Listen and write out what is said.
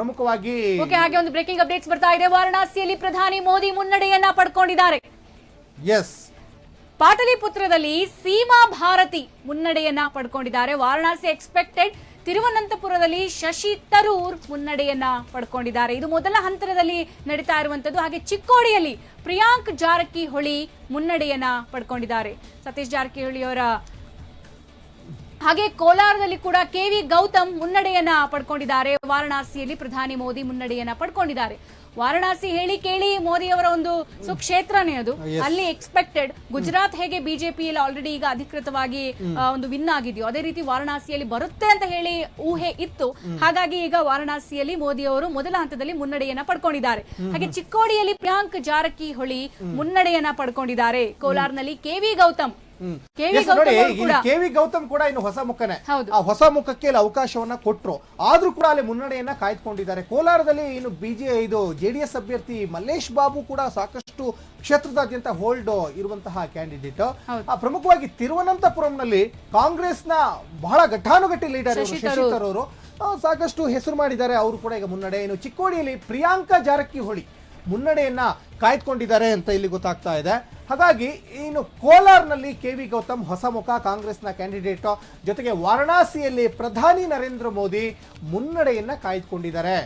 ಪ್ರಮುಖವಾಗಿ ಹಾಗೆ ಒಂದು ಬ್ರೇಕಿಂಗ್ ಅಪ್ಡೇಟ್ಸ್ ಬರ್ತಾ ಇದೆ. ವಾರಣಾಸಿಯಲ್ಲಿ ಪ್ರಧಾನಿ ಮೋದಿ ಮುನ್ನಡೆಯನ್ನ ಪಡ್ಕೊಂಡಿದ್ದಾರೆ. ಎಸ್ ಪಾಟಲಿಪುತ್ರದಲ್ಲಿ ಸೀಮಾ ಭಾರತಿ ಮುನ್ನಡೆಯನ್ನ ಪಡ್ಕೊಂಡಿದ್ದಾರೆ. ವಾರಣಾಸಿ ಎಕ್ಸ್ಪೆಕ್ಟೆಡ್ ತಿರುವನಂತಪುರದಲ್ಲಿ ಶಶಿ ತರೂರ್ ಮುನ್ನಡೆಯನ್ನ ಪಡ್ಕೊಂಡಿದ್ದಾರೆ. ಇದು ಮೊದಲ ಹಂತದಲ್ಲಿ ನಡೀತಾ ಇರುವಂತದ್ದು. ಹಾಗೆ ಚಿಕ್ಕೋಡಿಯಲ್ಲಿ ಪ್ರಿಯಾಂಕ್ ಜಾರಕಿಹೊಳಿ ಮುನ್ನಡೆಯನ್ನ ಪಡ್ಕೊಂಡಿದ್ದಾರೆ. ಸತೀಶ್ ಜಾರಕಿಹೊಳಿ ಅವರ ಹಾಗೆ ಕೋಲಾರದಲ್ಲಿ ಕೂಡ ಕೆವಿ ಗೌತಮ್ ಮುನ್ನಡೆಯನ್ನ ಪಡ್ಕೊಂಡಿದ್ದಾರೆ. ವಾರಣಾಸಿಯಲ್ಲಿ ಪ್ರಧಾನಿ ಮೋದಿ ಮುನ್ನಡೆಯನ್ನ ಪಡ್ಕೊಂಡಿದ್ದಾರೆ. ವಾರಣಾಸಿ ಹೇಳಿ ಕೇಳಿ ಮೋದಿ ಅವರ ಒಂದು ಸುಕ್ಷೇತ್ರನೇ ಅದು. ಅಲ್ಲಿ ಎಕ್ಸ್ಪೆಕ್ಟೆಡ್ ಗುಜರಾತ್ ಹೇಗೆ ಬಿಜೆಪಿಯಲ್ಲಿ ಆಲ್ರೆಡಿ ಈಗ ಅಧಿಕೃತವಾಗಿ ಒಂದು ವಿನ್ ಆಗಿದೆಯೋ ಅದೇ ರೀತಿ ವಾರಣಾಸಿಯಲ್ಲಿ ಬರುತ್ತೆ ಅಂತ ಹೇಳಿ ಊಹೆ ಇತ್ತು. ಹಾಗಾಗಿ ಈಗ ವಾರಣಾಸಿಯಲ್ಲಿ ಮೋದಿ ಅವರು ಮೊದಲ ಹಂತದಲ್ಲಿ ಮುನ್ನಡೆಯನ್ನ ಪಡ್ಕೊಂಡಿದ್ದಾರೆ. ಹಾಗೆ ಚಿಕ್ಕೋಡಿಯಲ್ಲಿ ಪ್ರಿಯಾಂಕ್ ಜಾರಕಿಹೊಳಿ ಮುನ್ನಡೆಯನ್ನ ಪಡ್ಕೊಂಡಿದ್ದಾರೆ. ಕೋಲಾರ್ನಲ್ಲಿ K V Gautam. K V Gautam ಕೂಡ. ಇನ್ನು ಹೊಸ ಮುಖನೇ. ಆ ಹೊಸ ಮುಖಕ್ಕೆ ಇಲ್ಲಿ ಅವಕಾಶವನ್ನ ಕೊಟ್ರು. ಆದ್ರೂ ಕೂಡ ಅಲ್ಲಿ ಮುನ್ನಡೆಯನ್ನ ಕಾಯ್ದುಕೊಂಡಿದ್ದಾರೆ. ಕೋಲಾರದಲ್ಲಿ ಇನ್ನು ಬಿಜೆ ಇದು ಜೆಡಿಎಸ್ ಅಭ್ಯರ್ಥಿ ಮಲ್ಲೇಶ್ ಬಾಬು ಕೂಡ ಸಾಕಷ್ಟು ಕ್ಷೇತ್ರದಾದ್ಯಂತ ಹೋಲ್ಡ್ ಇರುವಂತಹ ಕ್ಯಾಂಡಿಡೇಟ್ ಆ ಪ್ರಮುಖವಾಗಿ ತಿರುವನಂತಪುರಂನಲ್ಲಿ ಕಾಂಗ್ರೆಸ್ನ ಬಹಳ ಘಟಾನುಘಟಿ ಲೀಡರ್ ಶಶಿ ಅವರು. ಸಾಕಷ್ಟು ಹೆಸರು ಮಾಡಿದ್ದಾರೆ. ಅವರು ಕೂಡ ಈಗ ಮುನ್ನಡೆ. ಇನ್ನು ಚಿಕ್ಕೋಡಿಯಲ್ಲಿ ಪ್ರಿಯಾಂಕಾ ಜಾರಕಿಹೊಳಿ ಮುನ್ನಡೆಯನ್ನ ಕಾಯ್ದುಕೊಂಡಿದ್ದಾರೆ ಅಂತ ಇಲ್ಲಿ ಗೊತ್ತಾಗ್ತಾ ಇದೆ. ಹಾಗಾಗಿ ಇನ್ನು ಕೋಲಾರ್ನಲ್ಲಿ ಕೆ ವಿ ಗೌತಮ್ ಹೊಸ ಮುಖ ಕಾಂಗ್ರೆಸ್ನ ಕ್ಯಾಂಡಿಡೇಟ್ ಜೊತೆಗೆ ವಾರಣಾಸಿಯಲ್ಲಿ ಪ್ರಧಾನಿ ನರೇಂದ್ರ ಮೋದಿ ಮುನ್ನಡೆಯನ್ನ ಕಾಯ್ದುಕೊಂಡಿದ್ದಾರೆ.